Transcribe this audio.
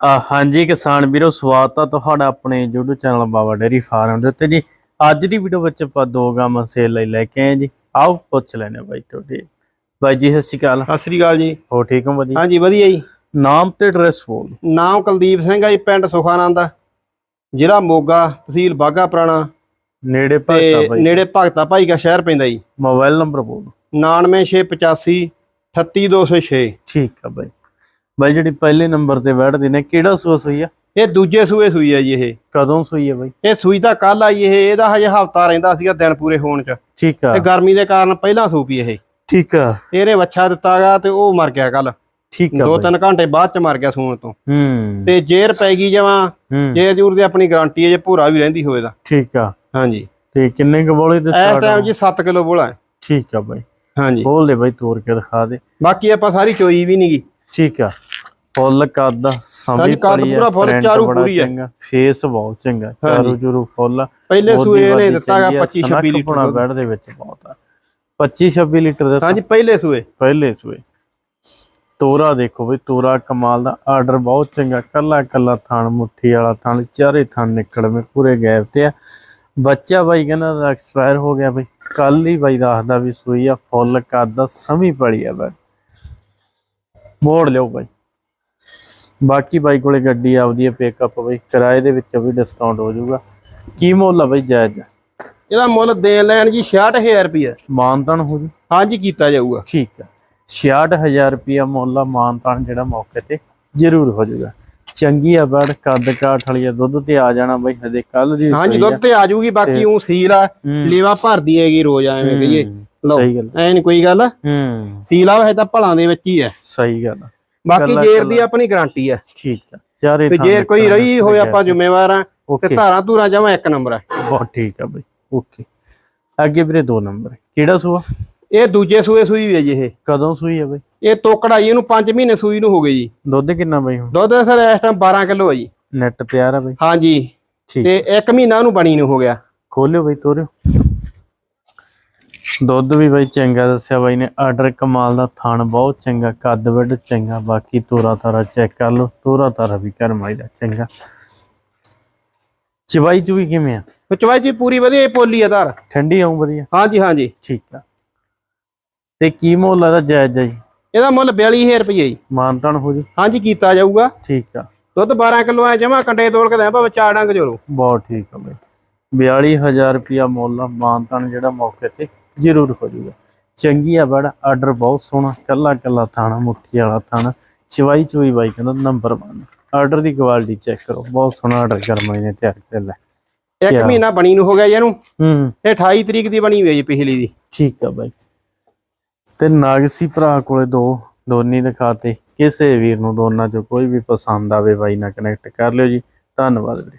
ਹਾਂਜੀ ਕਿਸਾਨ ਵੀਰੋ ਸਵਾਗਤ ਆ ਤੁਹਾਡਾ ਆਪਣੇ YouTube channel Baba dairy farm ਦੇ ਉੱਤੇ ਜੀ। ਅੱਜ ਦੀ ਵੀਡੀਓ ਵਿੱਚ ਆਪਾਂ ਦੋ ਗਾਵਾਂ ਸੇਲ ਲਈ ਲੈ ਕੇ ਆਏ ਜੀ। ਆਓ ਪੁੱਛ ਲੈਣੇ ਬਾਈ ਤੁਹਾਡੇ। ਬਾਈ ਜੀ ਸਤਿ ਸ਼੍ਰੀ ਅਕਾਲ। ਸਤਿ ਸ੍ਰੀ ਅਕਾਲ ਜੀ। ਹੋ ਠੀਕ ਹੋ ਵਧੀਆ? ਹਾਂਜੀ ਵਧੀਆ ਜੀ। ਨਾਮ ਤੇ ਐਡਰੈਸ ਬੋਲ ਨਾਮ ਕੁਲਦੀਪ ਸਿੰਘ ਆ ਜੀ ਪਿੰਡ ਸੁਖਾਨੰਦ ਜ਼ਿਲ੍ਹਾ ਮੋਗਾ ਤਹਿਸੀਲ ਬਾਗਾ ਪੁਰਾਣਾ। ਨੇੜੇ ਭਗਤਾ ਬਾਈ ਨੇੜੇ ਭਗਤਾ ਭਾਈ ਕਾ ਸ਼ਹਿਰ ਪੈਂਦਾ ਜੀ। ਮੋਬਾਈਲ ਨੰਬਰ ਬੋਲ 99685 38206 ਠੀਕ ਆ ਬਾਈ। ਬਾਈ ਜਿਹੜੀ ਪਹਿਲੇ ਨੰਬਰ ਤੇ ਬੈਠਦੀ ਨੇ ਕਿਹੜਾ ਸੂਆ ਸੂਈ ਆ? ਇਹ ਦੂਜੇ ਸੂਏ ਸੂਈ ਹੈ ਜੀ ਇਹ। ਕਦੋਂ ਸੂਈ ਆ ਬਾਈ? ਇਹ ਸੂਈ ਤਾਂ ਕੱਲ ਆਈ ਇਹ ਇਹਦਾ ਹਜੇ ਹਫਤਾ ਰਹਿੰਦਾ ਸੀਗਾ ਦਿਨ ਪੂਰੇ ਹੋਣ ਚ। ਠੀਕ ਆ। ਤੇ ਗਰਮੀ ਦੇ ਕਾਰਨ ਪਹਿਲਾਂ ਸੂਪੀ ਇਹ। ਠੀਕ ਆ। ਇਹਨੇ ਵੱਛਾ ਦਿੱਤਾਗਾ ਤੇ ਉਹ ਮਰ ਗਿਆ ਕੱਲ ਠੀਕ ਆ ਦੋ। ਤਿੰਨ ਘੰਟੇ ਬਾਅਦ ਚ ਮਰ ਗਿਆ ਸੂਣ ਤੋਂ। ਹੂੰ। ਤੇ ਜੇਰ ਪੈ ਗਈ ਹੂੰ। ਜੇਰ ਜੂਰ ਦੀ ਆਪਣੀ ਗਾਰੰਟੀ ਹੈ ਜੇ ਭੂਰਾ ਵੀ ਰਹਿੰਦੀ ਹੋਵੇ ਤਾਂ। ਠੀਕ ਆ। ਹਾਂਜੀ। ਤੇ ਕਿੰਨੇ ਕੁ ਬੋਲੇ ਤੇ start ਟਾਈਮ ਆ? ਜੀ 7 ਕਿਲੋ ਬੋਲਾ ਹੈ। ਠੀਕ ਆ ਬਾਈ। ਹਾਂਜੀ। ਬੋਲ ਦੇ ਬਾਈ ਤੋੜ ਕੇ ਦਿਖਾ ਦੇ। ਬਾਕੀ ਆਪਾਂ ਸਾਰੀ ਚੋਈ ਵੀ ਨਹੀਂਗੀ ਠੀਕ ਆ। ਫੁੱਲ ਕੱਦ ਕੱਦ ਪੜੀ ਪੂਰਾ ਫੁੱਲ, ਚਾਰੂ ਪੂਰੀ। ਚੰਗਾ, ਫੇਸ ਬਹੁਤ ਚੰਗਾ। ਚਾਰੂ ਚੂਰੂ ਫੁੱਲ। ਪਹਿਲੇ ਸੂਏ ਦੀ ਵਾਦੀ ਦਿੱਤਾਗਾ ਚੰਗੀ ਆ, 25 ਸਨੱਖ 26 ਪੁਣਾ ਲੀਟਰ ਬੈਡ ਦੇ ਵਿੱਚ ਬਹੁਤ ਆ। 25 26 ਲੀਟਰ ਦਾ ਹਾਂਜੀ ਪਹਿਲੇ ਸੂਏ। ਪਹਿਲੇ ਸੂਏ। ਤੋਰਾ ਦੇਖੋ ਬਈ ਤੋਰਾ ਕਮਾਲ ਦਾ ਆਰਡਰ ਬਹੁਤ ਚੰਗਾ ਕੱਲਾ ਕੱਲਾ ਥਣ ਮੁੱਠੀ ਵਾਲਾ ਥਣ ਚਾਰੇ ਥਣ ਨਿਕਲਵੇਂ ਪੂਰੇ ਗੈਪ ਤੇ ਆ। ਬੱਚਾ ਬਾਈ ਕਹਿੰਦਾ ਦਾ ਐਕਸਪਾਇਰ ਹੋ ਗਿਆ ਬਈ ਕੱਲ ਹੀ ਬਾਈ ਦੱਸਦਾ ਵੀ ਸੂਈ ਆ ਫੁੱਲ ਕੱਦ ਸਮੀ ਪੜੀ ਆ ਬਈ ਮੋੜ ਲਿਓ ਬਾਈ। ਬਾਕੀ ਬਾਈ ਕੋਲੇ ਗੱਡੀ ਆਪਦੀ ਹੈ ਪਿਕਅਪ ਬਈ ਕਿਰਾਏ ਦੇ ਵਿੱਚ ਵੀ ਡਿਸਕਾਊਂਟ ਹੋ ਜਾਊਗਾ। ਕੀ ਮੁੱਲ ਆ ਬਈ ਜਾਇਜ਼? ਇਹਦਾ ਮੁੱਲ ਦੇਣ ਲੈਣ ਜੀ 66000 ਰੁਪਏ ਮਾਨਤਨ ਹੋ ਜੂ? ਹਾਂਜੀ ਕੀਤਾ ਜਾਊਗਾ। ਠੀਕ ਆ। 66000 ਰੁਪਿਆ ਮੁੱਲ ਆ ਮਾਨਤਾਨ ਜਿਹੜਾ ਮੌਕੇ ਤੇ ਜ਼ਰੂਰ ਹੋ ਜਾਊਗਾ। ਚੰਗੀ ਆ ਬੜ ਕੱਦ ਕਾਠ ਵਾਲੀ ਆ ਦੁੱਧ ਤੇ ਆ ਜਾਣਾ ਬਈ ਹਜੇ ਕੱਲ ਦੀ ਹਾਂਜੀ। ਦੁੱਧ ਤੇ ਆ ਜਾਊਗੀ ਬਾਕੀ ਉਹ ਸੀਲ ਆ। ਲੇਵਾ ਭਰਦੀ ਹੈਗੀ ਰੋਜ਼ ਐਵੇਂ ਕਹੀਏ। ਹੂੰ, ਲਓ ਸਹੀ ਗੱਲ ਐ ਨਹੀਂ ਕੋਈ ਗੱਲ? ਹੂੰ। ਸੀਲ ਆ ਹੈ ਤਾਂ ਭਲਾਂ ਦੇ ਵਿੱਚ ਹੀ ਹੈ ਸਹੀ ਗੱਲ ਆ। ਬਾਕੀ ਜੇਰ ਦੀ। ਆਪਣੀ ਗਾਰੰਟੀ ਹੈ ਠੀਕ ਆ। ਚਾਰੇ ਤੇ ਜੇਰ ਕੋਈ ਰਹੀ ਹੋਏ ਆਪਾਂ ਜ਼ਿੰਮੇਵਾਰ ਆ ਤੇ ਧਾਰਾਂ ਧੂਰਾਂ ਜਮਾ ਇੱਕ ਨੰਬਰ ਹੈ ਬਹੁਤ ਠੀਕ ਆ ਬਈ। ਓਕੇ। ਅੱਗੇ ਵੀਰੇ ਦੋ ਨੰਬਰ। ਕਿਹੜਾ ਸੂਆ? ਇਹ ਦੂਜੇ ਸੂਏ ਸੂਈ ਵੀ ਹੈ ਜੀ ਇਹ। ਕਦੋਂ ਸੂਈ ਆ ਬਈ? ਇਹ ਤੋਕੜਾ ਜੀ ਇਹਨੂੰ 5 ਮਹੀਨੇ ਸੂਈ ਨੂੰ ਹੋ ਗਏ ਜੀ। ਦੁੱਧ ਕਿੰਨਾ ਬਈ ਹੁਣ? ਦੁੱਧ ਸਰ ਇਸ ਟਾਈਮ 12 ਕਿਲੋ ਹੈ ਜੀ। ਨੈਟ ਤਿਆਰ ਆ ਬਈ? ਹਾਂਜੀ ਠੀਕ ਤੇ 1 ਮਹੀਨਾ ਉਹਨੂੰ ਬਣੀ ਨੂੰ ਹੋ ਗਿਆ। ਖੋਲਿਓ ਬਈ ਤੋਰਿਓ। ਦੁੱਧ ਵੀ ਬਈ ਚੰਗਾ ਦੱਸਿਆ ਬਾਈ ਨੇ ਆਰਡਰ ਕਮਾਲ ਦਾ ਥਣ ਬਹੁਤ ਚੰਗਾ ਕੱਦ ਵੱਡ ਚੰਗਾ ਬਾਕੀ ਤੋਰਾ ਤਾਰਾ ਚੈੱਕ ਕਰ ਲਓ ਤੋਰਾ ਤਾਰਾ ਵੀ ਕਰਮਾਈ ਦਾ ਚੰਗਾ। ਚਵਾਈ ਚੂਈ ਕਿਵੇਂ ਆ? ਚਵਾਈ ਜੀ ਪੂਰੀ ਵਧੀਆ ਇਹ ਪੋਲੀ ਆ ਧਾਰ ਠੰਡੀ ਆਉਂ ਵਧੀਆ? ਹਾਂਜੀ ਹਾਂਜੀ। ਠੀਕ ਆ। ਤੇ ਕੀ ਮੁੱਲ ਇਹਦਾ ਜਾਇਜ਼ ਆ ਜੀ? ਇਹਦਾ ਮੁੱਲ 42000 ਰੁਪਏ ਜੀ। ਮਾਨਤਨ ਹੋ ਜੀ। ਹਾਂਜੀ ਕੀਤਾ ਜਾਊਗਾ। ਠੀਕ ਆ। ਦੁੱਧ 12 ਕਿਲੋ ਆ ਜਮਾ ਕੰਡੇ ਤੋਲ ਕੇ ਦੇ ਭਾਵੇਂ ਚਾਰ ਡੰਗ ਜੋਲੋ ਬਹੁਤ ਠੀਕ ਆ ਬਈ। 42000 ਰੁਪਿਆ ਮੁੱਲ ਮਾਨਤਨ ਜਿਹੜਾ ਮੌਕੇ ਤੇ ਜ਼ਰੂਰ ਹੋ ਜਾਊਗਾ। ਚੰਗੀ ਆ ਬੜਾ ਆਰਡਰ ਬਹੁਤ ਸੋਹਣਾ ਕੱਲਾ ਕੱਲਾ ਥਾਣਾ ਮੁੱਠੀ ਵਾਲਾ ਥਾਣਾ ਚਵਾਈ ਚਵਾਈ ਬਾਈ ਕਹਿੰਦਾ ਨੰਬਰ 1 ਆਰਡਰ ਦੀ ਕੁਆਲਿਟੀ ਚੈੱਕ ਕਰੋ ਬਹੁਤ ਸੋਹਣਾ ਆਰਡਰ ਕਰਮਾਈ ਨੇ ਤਿਆਰ ਕਰ ਲਿਆ। ਇੱਕ? ਮਹੀਨਾ ਬਣੀ ਨੂੰ ਹੋ ਗਿਆ ਇਹਨੂੰ। ਹੂੰ। ਇਹ 28 ਤਰੀਕ ਦੀ ਬਣੀ ਹੋਈ ਹੈ ਜੀ ਪਿਛਲੀ ਦੀ। ਠੀਕ ਆ ਬਾਈ। ਤੇ ਨਾਗਸੀ ਭਰਾ ਕੋਲੇ ਦੋ ਦੋਨੀ ਦਿਖਾਤੇ। ਕਿਸੇ ਵੀਰ ਨੂੰ ਦੋਨਾਂ ਚੋਂ ਕੋਈ ਵੀ ਪਸੰਦ ਆਵੇ ਬਾਈ ਨਾਲ ਕਨੈਕਟ ਕਰ ਲਿਓ ਜੀ। ਧੰਨਵਾਦ ਵੀਰੇ।